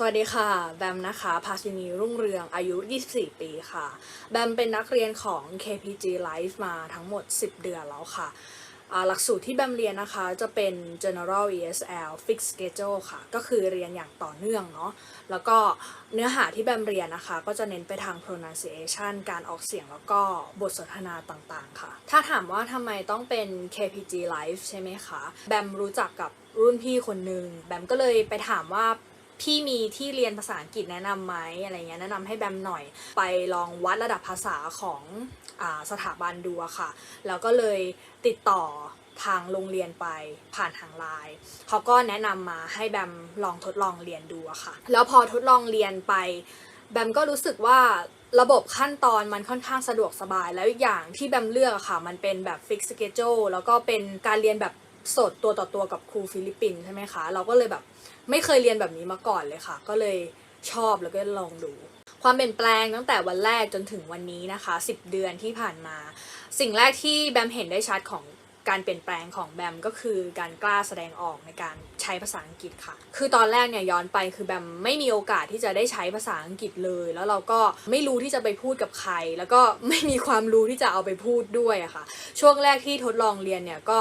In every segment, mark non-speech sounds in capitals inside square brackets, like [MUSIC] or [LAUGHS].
สวัสดีค่ะ แบมนะคะภาสินีรุ่งเรืองอายุ 24 ปีค่ะ แบมเป็นนักเรียนของ KPG Life มาทั้งหมด 10 เดือนแล้วค่ะหลักสูตรที่แบมเรียนนะคะจะเป็น General ESL Fixed Schedule ค่ะ ก็คือเรียนอย่างต่อเนื่องเนาะ แล้วก็เนื้อหาที่แบมเรียนนะคะ ก็จะเน้นไปทาง pronunciation การออกเสียงแล้วก็บทสนทนาต่างๆค่ะ ถ้าถามว่าทำไมต้องเป็น KPG Life ใช่ไหมคะ แบมรู้จักกับรุ่นพี่คนหนึ่งแบมก็เลยไปถามว่า พี่มีที่เรียนภาษาอังกฤษแนะนำไหมอะไรเงี้ยแนะนำให้แบมหน่อย ไปลองวัดระดับภาษาของอสถาบันดูอะค่ะ แล้วก็เลยติดต่อทางโรงเรียนไปผ่านทางไลน์เขาก็แนะนำมาให้แบมลองทดลองเรียนดูอะค่ะ แล้วพอทดลองเรียนไป แบมก็รู้สึกว่าระบบขั้นตอนมันค่อนข้างสะดวกสบาย แล้วอีกอย่างที่แบมเลือกค่ะ มันเป็นแบบ fixed schedule แล้วก็เป็นการเรียนแบบ สดตัวต่อตัวกับครูฟิลิปปินส์ใช่ไหมคะ เราก็เลยแบบไม่เคยเรียนแบบนี้มาก่อนเลยค่ะ ก็เลยชอบแล้วก็ลองดู ความเปลี่ยนแปลงตั้งแต่วันแรกจนถึงวันนี้นะคะ 10 เดือนที่ผ่านมา สิ่งแรกที่แบมเห็นได้ชัดของการเปลี่ยนแปลงของแบมก็คือการกล้าแสดงออกในการใช้ภาษาอังกฤษค่ะ คือตอนแรกเนี่ยย้อนไปคือแบมไม่มีโอกาสที่จะได้ใช้ภาษาอังกฤษเลย แล้วเราก็ไม่รู้ที่จะไปพูดกับใคร แล้วก็ไม่มีความรู้ที่จะเอาไปพูดด้วยอะค่ะ ช่วงแรกที่ทดลองเรียนเนี่ยก็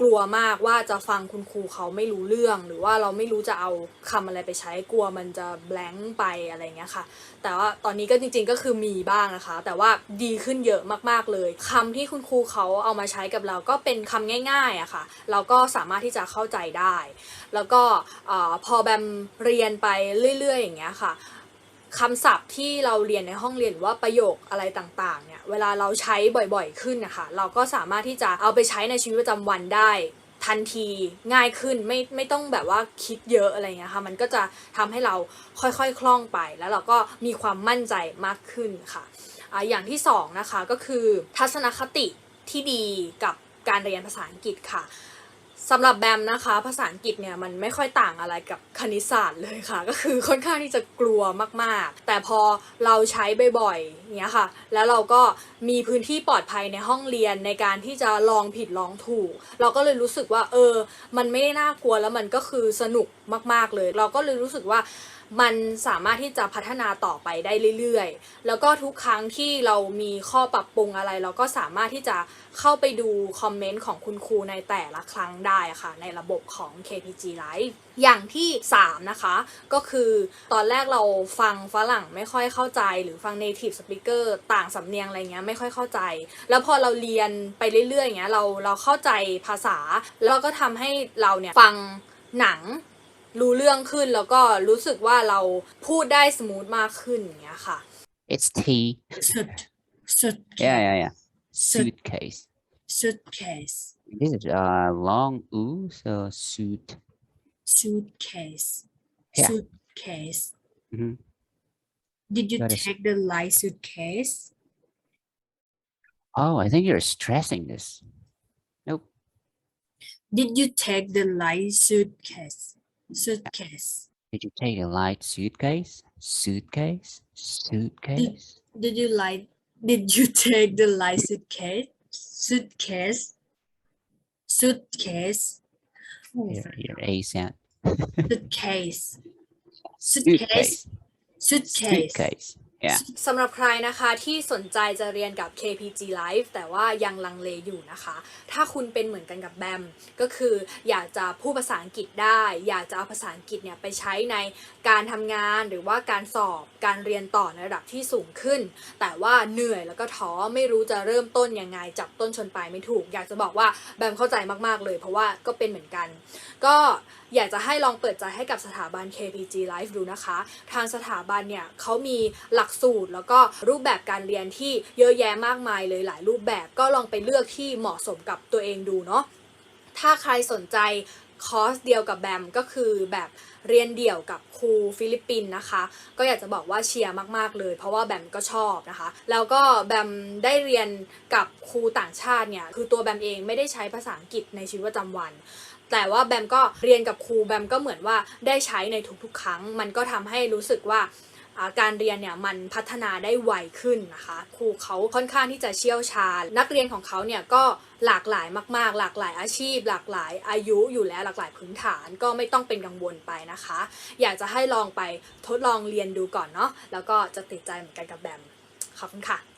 กลัวมากว่าจะฟังคุณครูเขาไม่รู้เรื่อง หรือว่าเราไม่รู้จะเอาคำอะไรไปใช้กลัวมันจะแบงค์ไปอะไรเงี้ยค่ะ แต่ว่าตอนนี้ก็จริงๆก็คือมีบ้างนะคะ แต่ว่าดีขึ้นเยอะมากๆเลยคำที่คุณครูเขาเอามาใช้กับเราก็เป็นคำง่ายๆอะค่ะ เราก็สามารถที่จะเข้าใจได้ แล้วก็อพอแบมเรียนไปเรื่อยๆ อย่างเงี้ยค่ะ คำศัพท์ที่เราเรียนในห้องเรียนหรือว่าประโยคอะไรต่างๆเนี่ยเวลาเราใช้บ่อยๆขึ้นนะคะเราก็สามารถที่จะเอาไปใช้ในชีวิตประจำวันได้ทันทีง่ายขึ้นไม่ไม่ต้องแบบว่าคิดเยอะอะไรเงี้ยค่ะมันก็จะทำให้เราค่อยๆคล่องไป แล้วเราก็มีความมั่นใจมากขึ้นค่ะอ่าอย่างที่สองนะคะก็คือทัศนคติที่ดีกับการเรียนภาษาอังกฤษค่ะ สำหรับแบมนะคะ ภาษาอังกฤษเนี่ยมันไม่ค่อยต่างอะไรกับคณิตศาสตร์เลยค่ะ ก็คือค่อนข้างที่จะกลัวมากๆ แต่พอเราใช้บ่อยๆเนี้ยค่ะ แล้วเราก็มีพื้นที่ปลอดภัยในห้องเรียนในการที่จะลองผิดลองถูก เราก็เลยรู้สึกว่าเออ มันไม่ได้น่ากลัวแล้วมันก็คือสนุกมากๆเลย เราก็เลยรู้สึกว่า มันสามารถที่จะพัฒนาต่อไปได้เรื่อยๆ แล้วก็ทุกครั้งที่เรามีข้อปรับปรุงอะไร เราก็สามารถที่จะเข้าไปดูคอมเมนต์ของคุณครูในแต่ละครั้งได้ค่ะ ในระบบของ KPG Live อย่างที่ 3 นะคะ ก็คือตอนแรกเราฟังฝรั่งไม่ค่อยเข้าใจ หรือฟัง native speaker ต่างสำเนียงอะไรเงี้ยไม่ค่อยเข้าใจ แล้วพอเราเรียนไปเรื่อยๆอย่างเงี้ยเราเราเข้าใจภาษา แล้วก็ทำให้เราเนี่ยฟังหนัง รู้เรื่องขึ้นแล้วก็รู้สึกว่าเราพูดได้สมูทมากขึ้นอย่างเงี้ยค่ะ It's T. Suit. Suit. Yeah, yeah, yeah. Suit. Suitcase. Suitcase. This is uh long U, so suit. Suitcase. Yeah. Suitcase. Mhm. Did you That is- take the light suitcase? Oh, I think you're stressing this. Nope. Did you take the light suitcase? Suitcase. Did you take a light suitcase? Suitcase? Suitcase? Did you like? Did you [LAUGHS] take the light suitcase? Suitcase. Suitcase. Oh, Your, your A sound. suitcase. Suitcase. Suitcase. Suitcase. Yeah. สำหรับใครนะคะที่สนใจจะเรียนกับ KPG Live แต่ว่ายังลังเลอยู่นะคะ ถ้าคุณเป็นเหมือนกันกับแบม ก็คืออยากจะพูดภาษาอังกฤษได้ อยากจะเอาภาษาอังกฤษเนี่ยไปใช้ในการทำงานหรือว่าการสอบการเรียนต่อในระดับที่สูงขึ้น แต่ว่าเหนื่อยแล้วก็ท้อไม่รู้จะเริ่มต้นยังไงจับต้นชนปลายไม่ถูก อยากจะบอกว่าแบมเข้าใจมากๆเลย เพราะว่าก็เป็นเหมือนกัน ก็อยากจะให้ลองเปิดใจให้กับสถาบัน KPG Life ดูนะคะ ทางสถาบันเนี่ยเขามีหลักสูตร แล้วก็รูปแบบการเรียนที่เยอะแยะมากมายเลยหลายรูปแบบก็ลองไปเลือกที่เหมาะสมกับตัวเองดูเนาะถ้าใครสนใจคอร์สเดียวกับแบมก็คือแบบเรียนเดี่ยวกับครูฟิลิปปินส์นะคะ ก็อยากจะบอกว่าเชียร์มากๆเลย เพราะว่าแบมก็ชอบนะคะ แล้วก็แบมได้เรียนกับครูต่างชาติเนี่ย คือตัวแบมเองไม่ได้ใช้ภาษาอังกฤษในชีวิตประจำวัน แต่ว่าแบมก็เรียนกับครูแบมก็เหมือนว่าได้ใช้ในทุกๆ ครั้ง มันก็ทำให้รู้สึกว่าะการเรียนเนี่ยมันพัฒนาได้ไวขึ้นนะคะครูเขาค่อนข้างที่จะเชี่ยวชาญ นักเรียนของเขาเนี่ยก็หลากหลายมาก ๆ หลากหลายอาชีพ หลากหลายอายุอยู่แล้วหลากหลายพื้นฐานก็ไม่ต้องเป็นกังวลไปนะคะ อยากจะให้ลองไปทดลองเรียนดูก่อนเนาะแล้วก็จะติดใจเหมือนกันกับแบมขอบคุณค่ะ